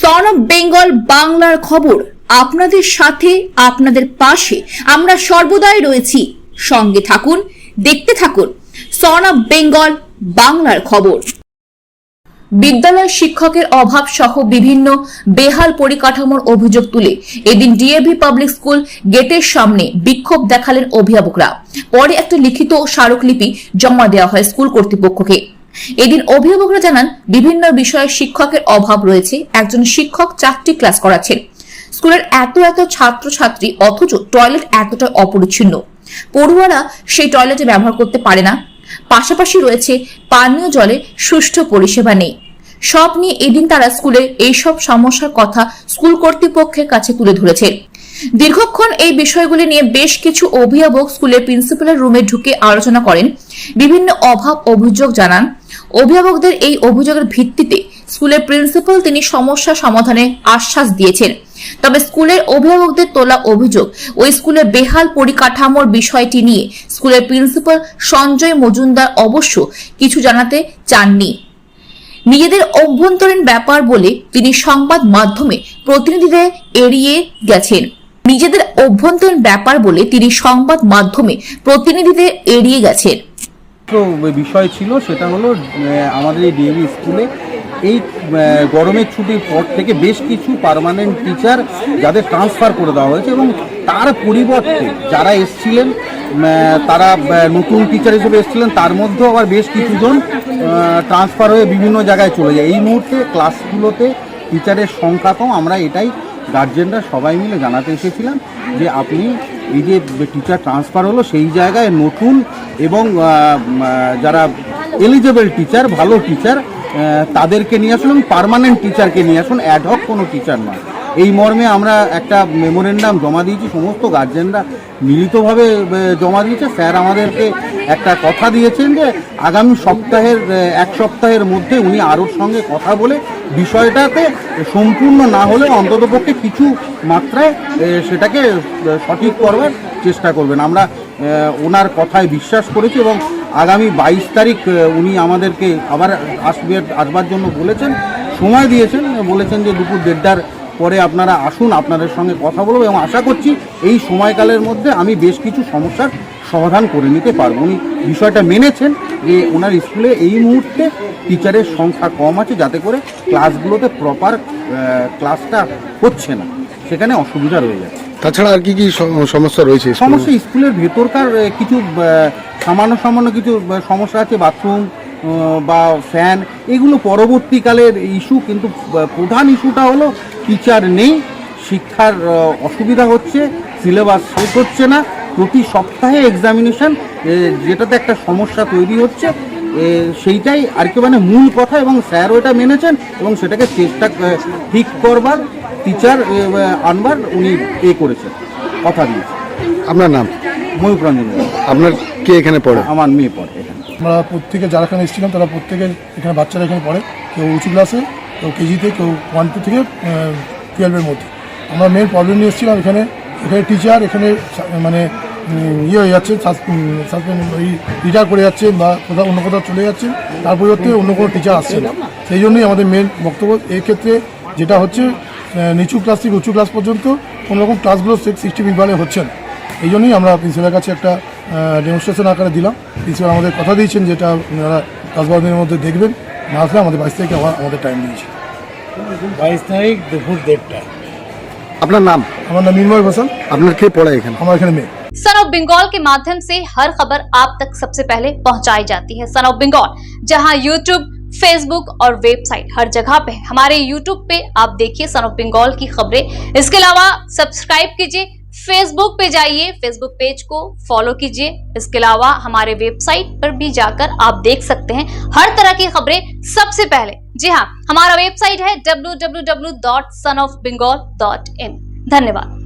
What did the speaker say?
Son of Bengal বাংলার খবর। আপনাদের সাথে, আপনাদের পাশে আমরা সর্বদাই রয়েছি। সঙ্গে থাকুন, দেখতে থাকুন। সন অফ বেঙ্গল বাংলার খবর। বিদ্যালয় শিক্ষকের অভাব সহ বিভিন্ন বেহাল পরিকাঠামোর অভিযোগ তুলে এদিন ডিএভি পাবলিক স্কুল গেটের সামনে বিক্ষোভ দেখালেন অভিভাবকরা। পরে একটা লিখিত স্মারকলিপি জমা দেওয়া হয় স্কুল কর্তৃপক্ষকে। এদিন অভিভাবকরা জানান, বিভিন্ন বিষয়ে শিক্ষকের অভাব রয়েছে। একজন শিক্ষক চারটি ক্লাস করাচ্ছেন। স্কুলের এত এত ছাত্রছাত্রী, অথচ টয়লেট এতটা অপরিচ্ছন্ন। পড়ুয়ারা সেই টয়লেটে ব্যবহার করতে পারে না। পাশাপাশি রয়েছে পানীয় জলে সুষ্ঠু পরিষেবা নেই। সব নিয়ে এদিন তারা স্কুলে এইসব সমস্যার কথা স্কুল কর্তৃপক্ষের কাছে তুলে ধরেছে। দীর্ঘক্ষণ এই বিষয়গুলি নিয়ে বেশ কিছু অভিভাবক স্কুলের প্রিন্সিপালের রুমে ঢুকে আলোচনা করেন। বিভিন্ন অভাব অভিযোগ জানান। অভিভাবকদের এই অভিযোগের ভিত্তিতে স্কুলের প্রিন্সিপাল তিনি সমস্যা সমাধানে আশ্বাস দিয়েছেন। তবে স্কুলের অভিভাবকদের তোলা অভিযোগ ওই স্কুলের বেহাল পরিকাঠামোর বিষয়টি নিয়ে স্কুলের প্রিন্সিপাল সঞ্জয় মজুমদার অবশ্য কিছু জানাতে চাননি। নিজেদের অভ্যন্তরীণ ব্যাপার বলে তিনি সংবাদ মাধ্যমে প্রতিনিধিদের এড়িয়ে গেছেন। নিজেদের অভ্যন্তরীণ ব্যাপার বলে তিনি সংবাদ মাধ্যমে প্রতিনিধিদের এড়িয়ে গেছেন। বিষয় ছিল, সেটা হলো আমাদের এই ডিএভি স্কুলে এই গরমের ছুটির পর থেকে বেশ কিছু পার্মানেন্ট টিচার যাদের ট্রান্সফার করে দেওয়া হয়েছে এবং তার পরিবর্তে যারা এসছিলেন তারা নতুন টিচার হিসেবে এসেছিলেন, তার মধ্যেও আবার বেশ কিছুজন ট্রান্সফার হয়ে বিভিন্ন জায়গায় চলে যায়। এই মুহূর্তে ক্লাসগুলোতে টিচারের সংখ্যা কম আমরা এটাই গার্জেনরা সবাই মিলে জানাতে এসেছিলাম যে আপনি এই যে টিচার ট্রান্সফার হলো, সেই জায়গায় নতুন এবং যারা এলিজেবল টিচার ভালো টিচার তাদেরকে নিয়ে আসুন এবং পার্মানেন্ট টিচারকে নিয়ে আসুন অ্যাডহক কোনো টিচার নয়। এই মর্মে আমরা একটা মেমোরেন্ডাম জমা দিয়েছি, সমস্ত গার্জেনরা মিলিতভাবে জমা দিয়েছে। স্যার আমাদেরকে একটা কথা দিয়েছেন যে, আগামী সপ্তাহের এক সপ্তাহের মধ্যে উনি আরোর সঙ্গে কথা বলে বিষয়টাতে সম্পূর্ণ না হলেও অন্ততপক্ষে কিছু মাত্রায় সেটাকে সঠিক করবার চেষ্টা করবেন। আমরা ওনার কথায় বিশ্বাস করেছি এবং আগামী বাইশ তারিখ উনি আমাদেরকে আবার আসবে, আসবার জন্য বলেছেন, সময় দিয়েছেন, বলেছেন যে দুপুর দেড়টার পরে আপনারা আসুন আপনাদের সঙ্গে কথা বলব এবং আশা করছি এই সময়কালের মধ্যে আমি বেশ কিছু সমস্যার সমাধান করে নিতে পারব। উনি বিষয়টা মেনেছেন যে ওনার স্কুলে এই মুহূর্তে টিচারের সংখ্যা কম আছে যাতে করে ক্লাসগুলোতে প্রপার ক্লাসটা হচ্ছে না। সেখানে অসুবিধা রয়ে যাচ্ছে। তাছাড়া আর কি কি সমস্যা রয়েছে সমস্যা স্কুলের ভেতরকার কিছু সামান্য সামান্য কিছু সমস্যা আছে বাথরুম বা ফ্যান এগুলো পরবর্তীকালের ইস্যু কিন্তু প্রধান ইস্যুটা হলো টিচার নেই শিক্ষার অসুবিধা হচ্ছে সিলেবাস শেষ হচ্ছে না প্রতি সপ্তাহে এক্সামিনেশান যেটাতে একটা সমস্যা তৈরি হচ্ছে সেইটাই আর কি মানে মূল কথা এবং স্যার ওটা মেনেছেন এবং সেটাকে চেষ্টা ঠিক করবার টিচার আনবার উনি এ করেছেন কথা দিয়েছেন। আপনার নাম? ময়ূক রঞ্জন রায়। আপনার কে এখানে পড়ে? আমার মেয়ে পড়ে এখানে। আমরা প্রত্যেকে যারা এখানে এসেছিলাম তারা প্রত্যেকে এখানে বাচ্চারা এখানে পড়ে। কেউ উঁচু ক্লাসে কেউ কেজিতে কেউ ওয়ান টু থেকে টুয়েলভের মধ্যে। আমরা মেন প্রবলেম নিয়ে এসেছিলাম এখানে এখানে টিচার এখানে মানে ইয়ে হয়ে যাচ্ছে রিটায়ার করে যাচ্ছে বা কোথাও অন্য কোথাও চলে যাচ্ছে, তার পরিবর্তে অন্য কোনো টিচার আসছে না। সেই জন্যই আমাদের মেন বক্তব্য, এই ক্ষেত্রে যেটা হচ্ছে নিচু ক্লাস থেকে উঁচু ক্লাস পর্যন্ত কোনো রকম ক্লাসগুলো সিক্সটি মানে হচ্ছে না। এই জন্যই আমরা প্রিন্সিপালের কাছে একটা ডেমনস্ট্রেশন আকারে দিলাম। প্রিন্সিপাল আমাদের কথা দিয়েছেন যেটা ওনারা দশ বারো দিনের মধ্যে দেখবেন। না আসলে আমাদের বাইশ তারিখে আবার আমাদের টাইম দিয়েছে বাইশ তারিখ দুপুর দেড়টায় আপনার নাম আমার নাম মিনময় হোসেন আপনার কে পড়ে এখানে আমার এখানে মেয়ে सन ऑफ बंगाल के माध्यम से हर खबर आप तक सबसे पहले पहुंचाई जाती है सन ऑफ बंगाल जहां यूट्यूब फेसबुक और वेबसाइट हर जगह पे है। हमारे यूट्यूब पे आप देखिए सन ऑफ बंगाल की खबरें इसके अलावा सब्सक्राइब कीजिए फेसबुक पे जाइए फेसबुक पेज को फॉलो कीजिए। इसके अलावा हमारे वेबसाइट पर भी जाकर आप देख सकते हैं हर तरह की खबरें सबसे पहले। जी हाँ हमारा वेबसाइट है डब्ल्यू धन्यवाद।